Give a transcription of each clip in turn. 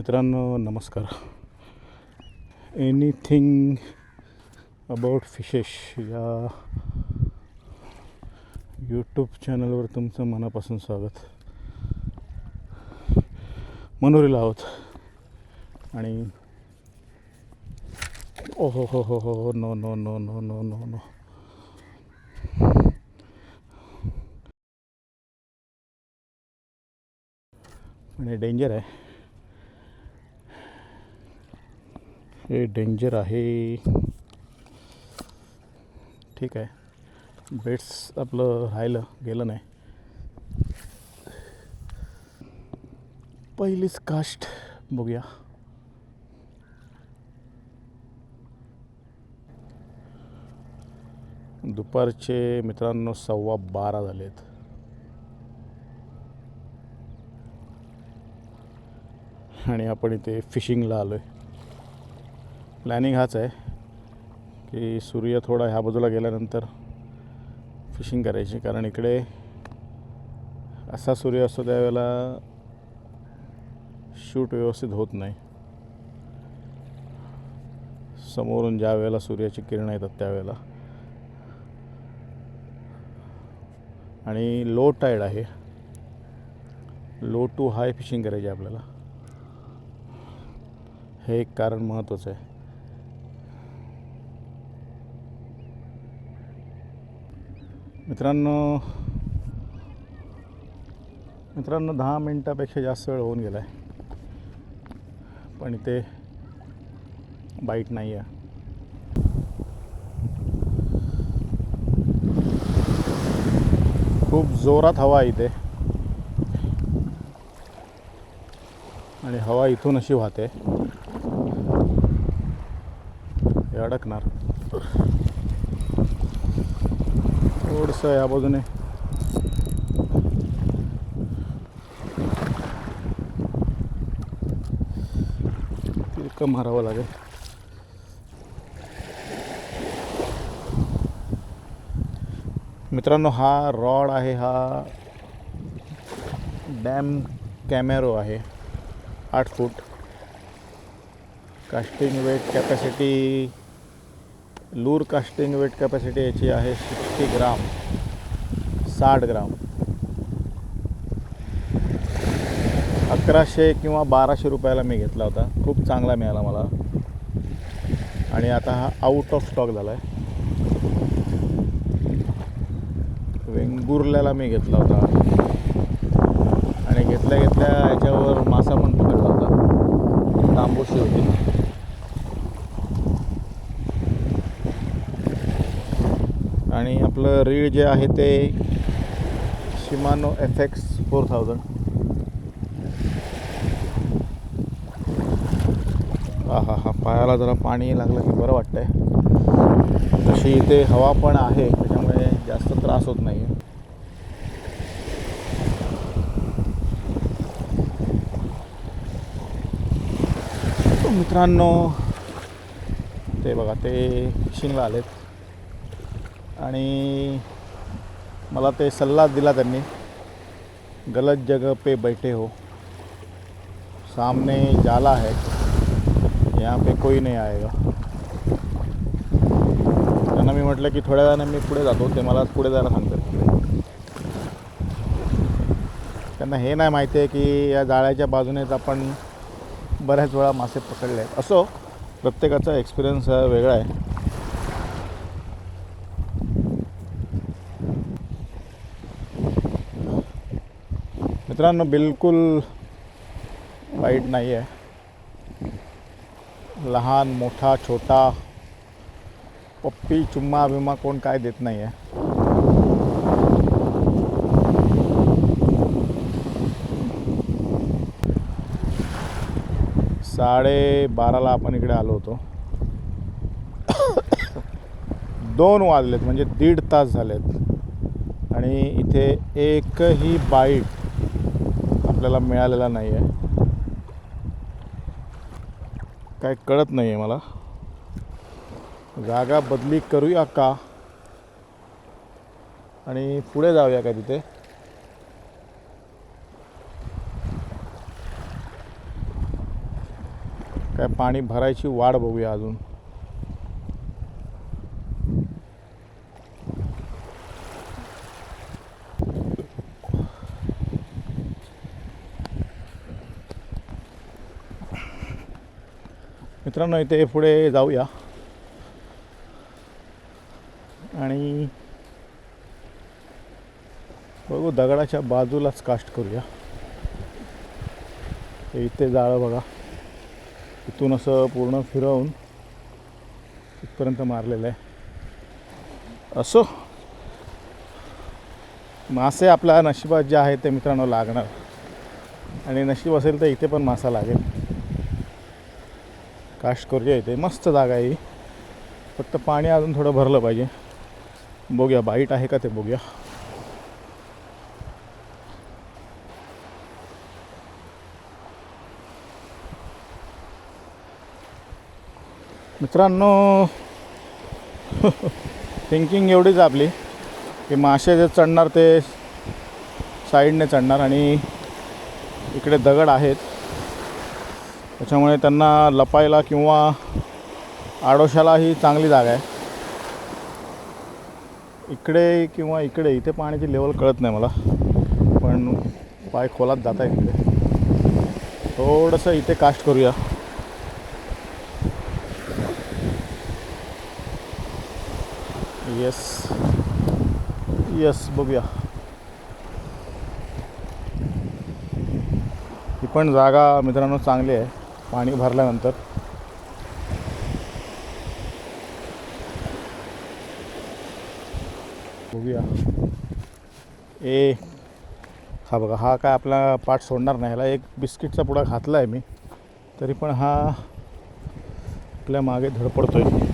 मित्रांनो नमस्कार. Anything about फिशेश या यूट्यूब चॅनलवर तुमचं मनापासून स्वागत. मनोरीला आहोत. आणि ओ हो हो हो हो no no no no no no no पण हे डेंजर आहे. हे डेंजर आहे. ठीक आहे. बेट्स आपलं राहिलं गेलं नाही. पहिलीच कास्ट बघूया. दुपारचे मित्रांनो सव्वा बारा झालेत. आणि आपण इथे फिशिंगला आलो आहे प्लॅनिंग हाच आहे की सूर्य थोडा ह्या बाजूला गेल्यानंतर फिशिंग करायची. कारण इकडे असा सूर्य असतो त्यावेळेला शूट व्यवस्थित होत नाही. समोरून ज्या वेळेला सूर्याची किरणं येतात त्यावेळेला. आणि लो टाईड आहे. लो टू हाय फिशिंग करायची आपल्याला. हे एक कारण महत्त्वाचं आहे. मित्रांनो मित्रांनो दहा मिनटापेक्षा जास्त वेळ होऊन गेला आहे पण इथे बाईट नाही आहे खूप जोरात हवा आहे इथे. आणि हवा इथून अशी वाहते. हे अडकणार. थोडंसं या बाजूने तिरकं मारावं लागेल. मित्रांनो हा रॉड आहे हा डॅम कॅमेरो आहे आठ फूट. Casting weight capacity lure casting weight capacity याची आहे सिक्स्टी ग्राम साठ ग्राम. अकराशे किंवा बाराशे रुपयाला मी घेतला होता. खूप चांगला मिळाला मला. आणि आता हा आउट ऑफ स्टॉक झाला आहे वेंगुर्ल्याला मी घेतला होता. आणि घेतल्या घेतल्या याच्यावर मासा पण पकडला होता तांबूशी होती आणि आपलं रीड जे आहे ते Shimano F X four thousand. हा हा हा पायाला जरा पाणी लागलं की बरं वाटतंय. तशी इथे हवा पण आहे त्याच्यामुळे जास्त त्रास होत नाही मित्रांनो ते बघा ते फिशिंगला आलेत. आणि मला ते सल्ला दिला त्यांनी. गलत जगह पे बैठे हो. सामने जाला है. यहाँ पे कोई नाही आएगा. त्यांना मी म्हटलं की थोड्या वेळाने मी पुढे जातो. ते मला पुढे जायला सांगतात. त्यांना हे नाही माहिती आहे की या जाळ्याच्या बाजूनेच आपण बऱ्याच वेळा मासे पकडले आहेत. असो प्रत्येकाचा एक्सपिरियन्स वेगळा आहे. मित्रांनो बिलकुल वाईट नाही आहे लहान मोठा छोटा पप्पी चुम्मा बिम्मा कोण काय देत नाही आहे साडे बाराला आपण इकडे आलो होतो. दोन वाजलेत म्हणजे दीड तास झालेत. आणि इथे एकही बाईट आपल्याला मिळालेला नाही आहे काय कळत नाही आहे मला. जागा बदली करूया का? आणि पुढे जाऊया का तिथे? काय पाणी भरायची वाढ बघूया अजून. मित्रांनो इथे पुढे जाऊया. आणि बघू दगडाच्या बाजूलाच कास्ट करूया. इथे जाळं बघा. इथून असं पूर्ण फिरवून इथपर्यंत मारलेलं आहे. असो. मासे आपल्या नशिबात जे आहे ते मित्रांनो लागणार. आणि नशीब असेल तर इथे पण मासा लागेल. काष्टकोरच्या इथे. मस्त जागा आहे ही. फक्त पाणी अजून थोडं भरलं पाहिजे. बघूया बाईट आहे का ते बघूया. मित्रांनो थिंकिंग एवढीच आपली की मासे जे चढणार ते साईडने चढणार आणि इकडे दगड आहेत. त्याच्यामुळे त्यांना लपायला किंवा आडोशाला ही चांगली जागा आहे. इकडे किंवा इकडे इथे पाण्याची लेवल कळत नाही मला. पण पाय खोलात जात आहे इकडे थोडंसं इथे कास्ट करूया. येस येस बघूया. ही पण जागा मित्रांनो चांगली आहे. पाणी भरल्यानंतर बघूया. ए हा बघा हा काय आपला पाठ सोडणार नाही ह्याला एक बिस्किटचा पुडा घातला आहे मी तरी पण हा आपल्या मागे धडपडतो आहे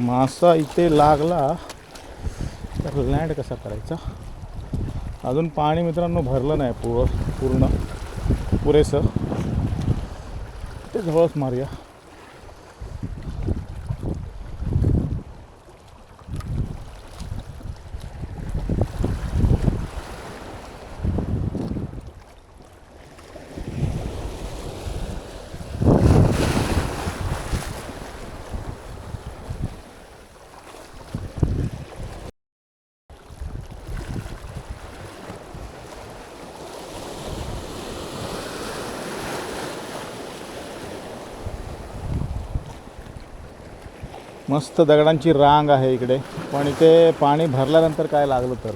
मासा इथे लागला तर लँड कसा करायचा? अजून पाणी मित्रांनो भरलं नाही पूर पूर्ण. पुरेसं. ते जवळच मारूया. मस्त दगडांची रांग आहे इकडे. पण इथे पाणी भरल्यानंतर काय लागलं तर?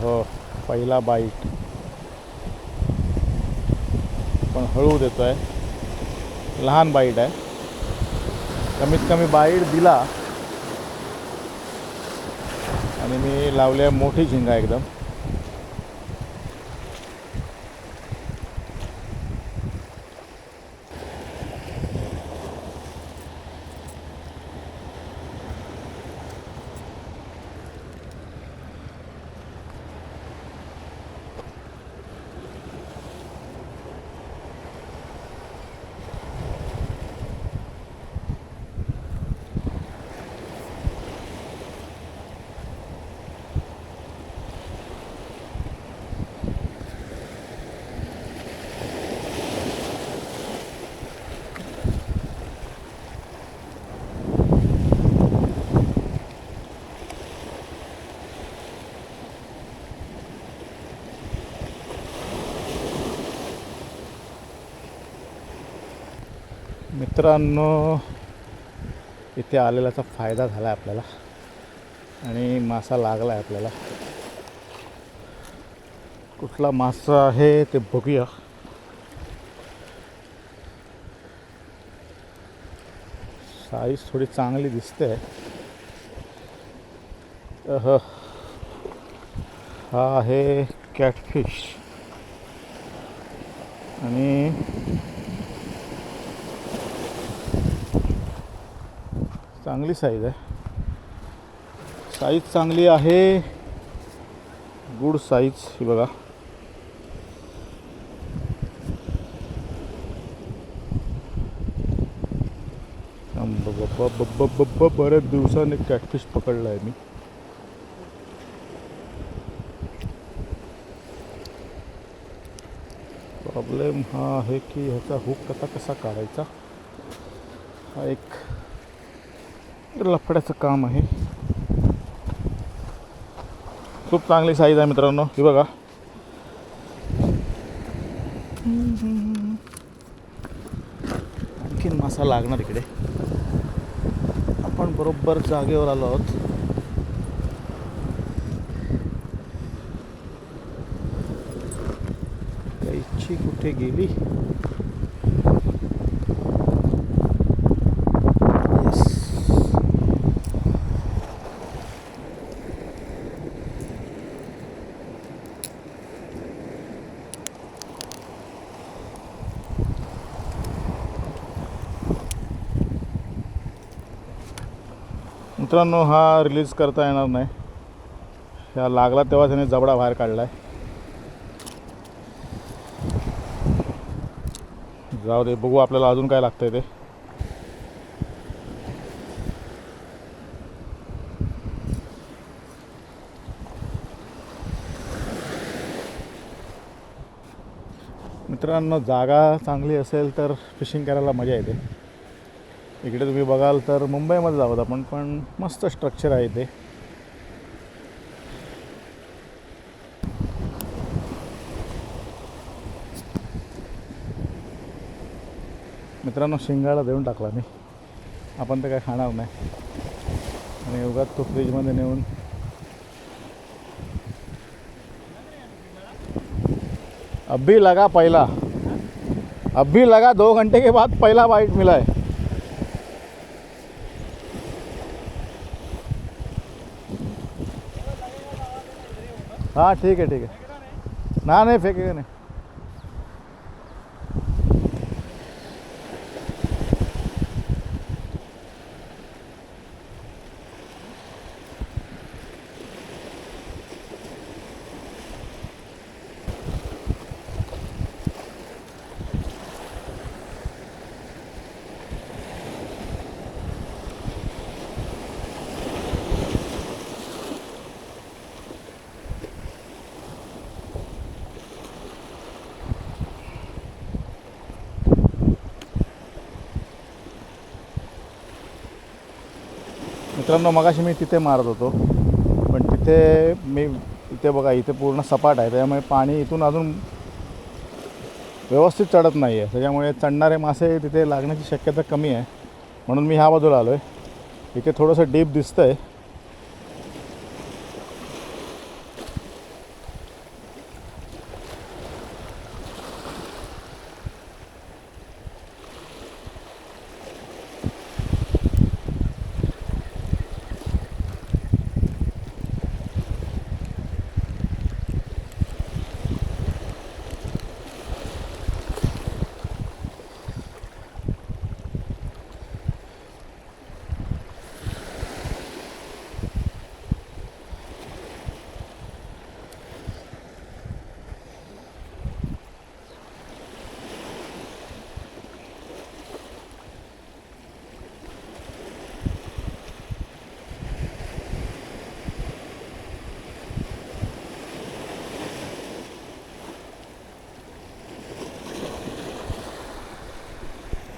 हो पहिला बाईट. पण हळू देतो आहे लहान बाईट आहे. कमीत कमी बाईट दिला. आणि मी लावले मोठी झिंगा एकदम. मित्रांनो इथे आलेल्याचा फायदा झाला आहे आपल्याला. आणि मासा लागला आहे आपल्याला. कुठला मासा आहे ते बघूया. साईज थोडी चांगली दिसते. हा आहे कॅटफिश आणि चांगली साईज आहे. साईज चांगली आहे. गुड साईज ही बघा. बब्बा बऱ्याच दिवसाने कॅटफिश पकडला आहे मी. प्रॉब्लेम हा आहे की ह्याचा हुक कसा कसा काढायचा? हा एक लफड्याचं काम आहे. खूप चांगली साईज आहे मित्रांनो ही बघा. आणखीन मासा लागणार इकडे. आपण बरोबर जागेवर आलो आहोत. कैची कुठे गेली? मित्रांनो हा रिलीज करता येणार नाही. ह्या लागला तेव्हा त्याने जबडा बाहेर काढला आहे जाऊ दे बघू आपल्याला अजून काय लागतंय ते. मित्रांनो जागा चांगली असेल तर फिशिंग करायला मजा येते. इकडे तुम्ही बघाल तर मुंबईमध्ये जावत आपण पण मस्त स्ट्रक्चर आहे ते मित्रांनो शिंगाळा देऊन टाकला मी. आपण तर काय खाणार नाही. आणि उगाच तो फ्रीजमध्ये नेऊन. अभी लगा पहिला. अभी लगा दो घंटे के बाद पहिला बाईट मिला है. हाँ ठीक है ठीक है। ना नहीं फेंकेगा नहीं। मित्रांनो मगाशी मी तिथे मारत होतो. पण तिथे मी इथे बघा इथे पूर्ण सपाट आहे. त्यामुळे पाणी इथून अजून व्यवस्थित चढत नाही आहे त्याच्यामुळे चढणारे मासे तिथे लागण्याची शक्यता कमी आहे. म्हणून मी ह्या बाजूला आलो आहे इथे थोडंसं डीप दिसतं आहे